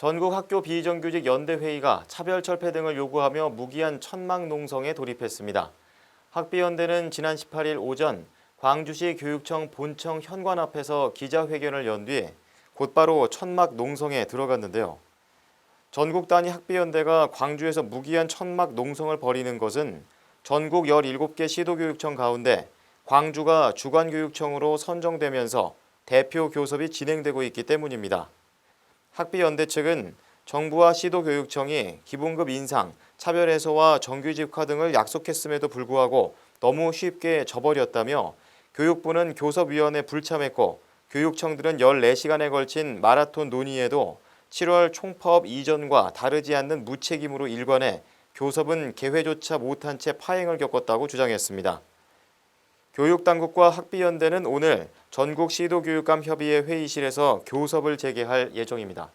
전국 학교 비정규직 연대회의가 차별 철폐 등을 요구하며 무기한 천막 농성에 돌입했습니다. 학비연대는 지난 18일 오전 광주시 교육청 본청 현관 앞에서 기자회견을 연뒤 곧바로 천막 농성에 들어갔는데요. 전국 단위 학비연대가 광주에서 무기한 천막 농성을 벌이는 것은 전국 17개 시도교육청 가운데 광주가 주관교육청으로 선정되면서 대표 교섭이 진행되고 있기 때문입니다. 학비연대 측은 정부와 시도교육청이 기본급 인상, 차별 해소와 정규직화 등을 약속했음에도 불구하고 너무 쉽게 저버렸다며 교육부는 교섭위원회 불참했고 교육청들은 14시간에 걸친 마라톤 논의에도 7월 총파업 이전과 다르지 않는 무책임으로 일관해 교섭은 개회조차 못한 채 파행을 겪었다고 주장했습니다. 교육당국과 학비연대는 오늘 전국 시도교육감 협의회 회의실에서 교섭을 재개할 예정입니다.